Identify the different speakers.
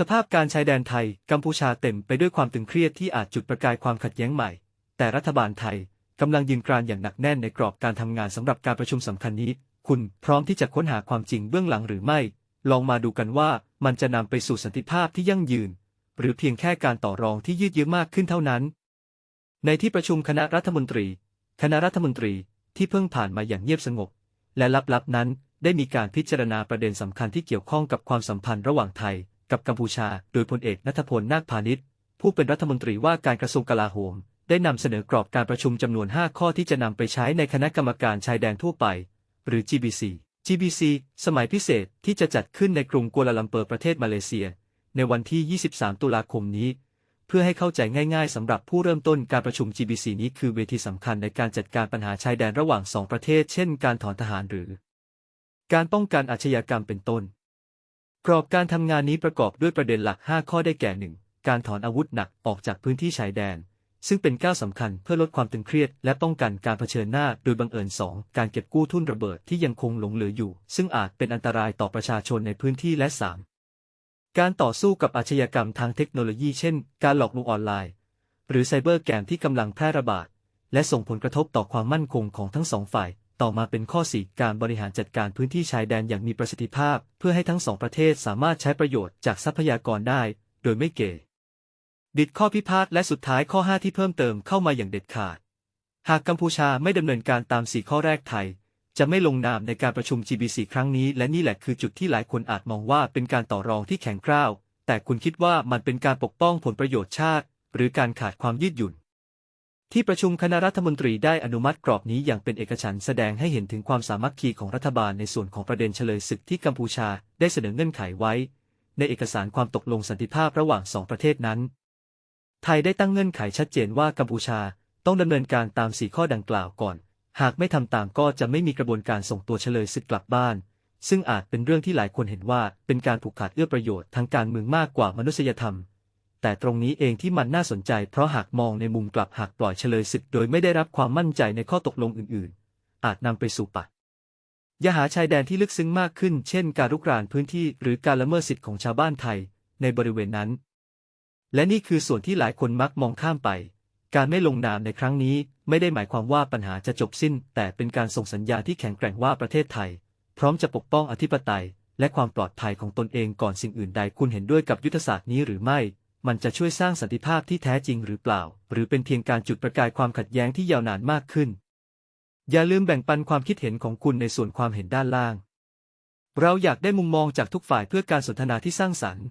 Speaker 1: สภาพการชายแดนไทยกัมพูชาเต็มไปด้วยความตึงเครียดที่อาจจุดประกายความขัดแย้งใหม่ แต่รัฐบาลไทยกำลังยืนกรานอย่างหนักแน่นในกรอบการทำงานสำหรับการประชุมสำคัญนี้ คุณพร้อมที่จะค้นหาความจริงเบื้องหลังหรือไม่ ลองมาดูกันว่ามันจะนำไปสู่สันติภาพที่ยั่งยืน หรือเพียงแค่การต่อรองที่ยืดเยื้อมากขึ้นเท่านั้น ในที่ประชุมคณะรัฐมนตรี คณะรัฐมนตรีที่เพิ่งผ่านมาอย่างเงียบสงบ และลับๆนั้น ได้มีการพิจารณาประเด็นสำคัญที่เกี่ยวข้องกับความสัมพันธ์ระหว่างไทย กับกัมพูชา โดยพลเอกนัทพลนาคพาณิชย์ผู้เป็นรัฐมนตรีว่าการกระทรวงกลาโหม ได้นำเสนอกรอบการประชุมจำนวน 5 ข้อที่จะนำไปใช้ในคณะกรรมการชายแดนทั่วไป หรือ GBC GBC สมัยพิเศษที่จะจัดขึ้นในกรุงกัวลาลัมเปอร์ประเทศมาเลเซีย ในวันที่ 23 ตุลาคมนี้ เพื่อให้เข้าใจง่ายๆสำหรับผู้เริ่มต้นการประชุม GBC นี้คือเวทีสำคัญในการจัดการปัญหาชายแดนระหว่างสองประเทศ เช่น การถอนทหารหรือ การป้องกันอาชญากรรมเป็นต้น กรอบการทำงานนี้ประกอบด้วยประเด็นหลัก 5 ข้อได้แก่ 1. การถอนอาวุธหนักออกจากพื้นที่ชายแดน ซึ่งเป็นก้าวสำคัญเพื่อลดความตึงเครียด และป้องกันการเผชิญหน้าโดยบังเอิญ 2. การเก็บกู้ทุ่นระเบิดที่ยังคงหลงเหลืออยู่ ซึ่งอาจเป็นอันตรายต่อประชาชนในพื้นที่และ 3. การต่อสู้กับอาชญากรรมทางเทคโนโลยี เช่น การหลอกลวงออนไลน์ หรือไซเบอร์แกมที่กำลังแพร่ระบาด และส่งผลกระทบต่อความมั่นคงของทั้งสองฝ่าย ต่อมาเป็นข้อ 4 การบริหารจัดการพื้นที่ชายแดนอย่างมีประสิทธิภาพ เพื่อให้ทั้งสองประเทศสามารถใช้ประโยชน์จากทรัพยากรได้ โดยไม่เกดิดข้อพิพาทและสุดท้ายข้อ 5 ที่เพิ่มเติมเข้ามาอย่างเด็ดขาด หากกัมพูชาไม่ดำเนินการตาม 4 ข้อแรกไทย จะไม่ลงนามในการประชุม GBC ครั้งนี้และนี่แหละคือจุดที่หลายคนอาจมองว่าเป็นการต่อรองที่แข็งกร้าว แต่คุณคิดว่ามันเป็นการปกป้องผลประโยชน์ชาติ หรือการขาดความยืดหยุ่น ที่ประชุมคณะรัฐมนตรีได้อนุมัติกรอบนี้อย่างเป็นเอกฉันท์แสดงให้เห็นถึงความสามัคคีของรัฐบาลในส่วนของประเด็นเฉลยศึกที่กัมพูชาได้เสนอเงื่อนไขไว้ ในเอกสารความตกลงสันติภาพระหว่างสองประเทศนั้น ไทยได้ตั้งเงื่อนไขชัดเจนว่ากัมพูชาต้องดำเนินการตามสี่ข้อดังกล่าวก่อน หากไม่ทำตามก็จะไม่มีกระบวนการส่งตัวเฉลยศึกกลับบ้าน ซึ่งอาจเป็นเรื่องที่หลายคนเห็นว่าเป็นการผูกขาดเอื้อประโยชน์ทางการเมืองมากกว่ามนุษยธรรม แต่ตรงนี้เองที่มันน่าสนใจเพราะหากมองในมุมกลับหากปล่อยเฉลยศึกโดยไม่ได้รับความมั่นใจในข้อตกลงอื่นๆ อาจนำไปสู่ปักยหาชายแดนที่ลึกซึ้งมากขึ้น เช่น การรุกรานพื้นที่หรือการละเมิดสิทธิของชาวบ้านไทยในบริเวณนั้น และนี่คือส่วนที่หลายคนมักมองข้ามไป การไม่ลงนามในครั้งนี้ ไม่ได้หมายความว่าปัญหาจะจบสิ้น แต่เป็นการส่งสัญญาณที่แข็งแกร่งว่าประเทศไทย พร้อมจะปกป้องอธิปไตย และความปลอดภัยของตนเองก่อนสิ่งอื่นใดคุณเห็นด้วยกับยุทธศาสตร์นี้หรือไม่ มันจะช่วยสร้างสันติภาพที่แท้จริงหรือเปล่า หรือเป็นเพียงการจุดประกายความขัดแย้งที่ยาวนานมากขึ้น อย่าลืมแบ่งปันความคิดเห็นของคุณในส่วนความเห็นด้านล่าง เราอยากได้มุมมองจากทุกฝ่ายเพื่อการสนทนาที่สร้างสรรค์